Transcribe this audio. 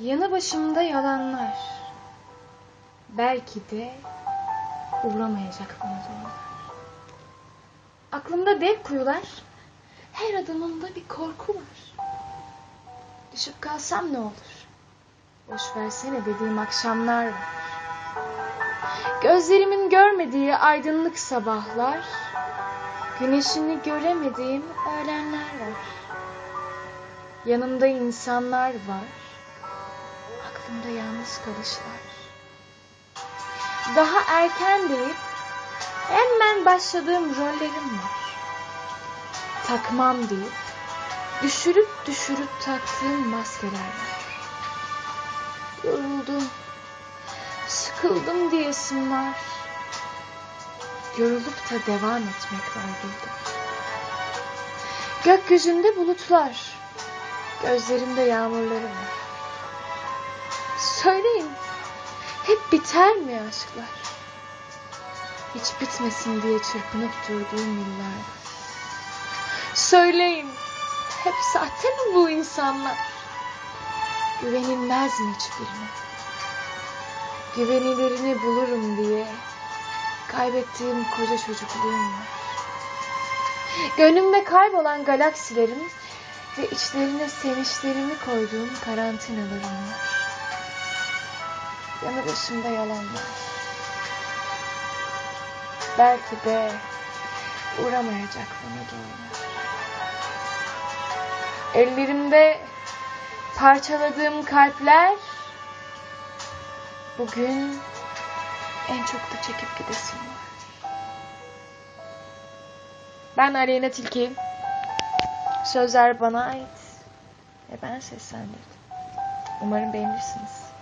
Yanı başımda yalanlar. Belki de uğramayacak bana zorlar. Aklımda dev kuyular. Her adımımda bir korku var. Düşüp kalsam ne olur? Boş versene dediğim akşamlar var. Gözlerimin görmediği aydınlık sabahlar. Güneşini göremediğim öğlenler var. Yanımda insanlar var. Aklımda yalnız kalışlar. Daha erken deyip hemen başladığım rollerim var. Takmam deyip düşürüp düşürüp taktığım maskeler var. Yoruldum, sıkıldım diyesim var. Yorulup da devam etmek var burada. Gökyüzünde bulutlar, gözlerimde yağmurlarım var. Söyleyin, hep biter mi aşklar? Hiç bitmesin diye çırpınıp durduğum yıllar var. Söyleyin, hep sahte mi bu insanlar? Güvenilmez mi hiçbirine? Güvenilerini bulurum diye kaybettiğim koca çocukluğum var. Gönlümde kaybolan galaksilerim ve içlerine sevinçlerimi koyduğum karantinalarım var. Yanı başımda yalanlar. Belki de uğramayacak bana doğrular. Ellerimde parçaladığım kalpler bugün en çok da çekip gidesim var. Ben Aleyna Tilki. Sözler bana ait ve ben seslendirdim. Umarım beğenirsiniz.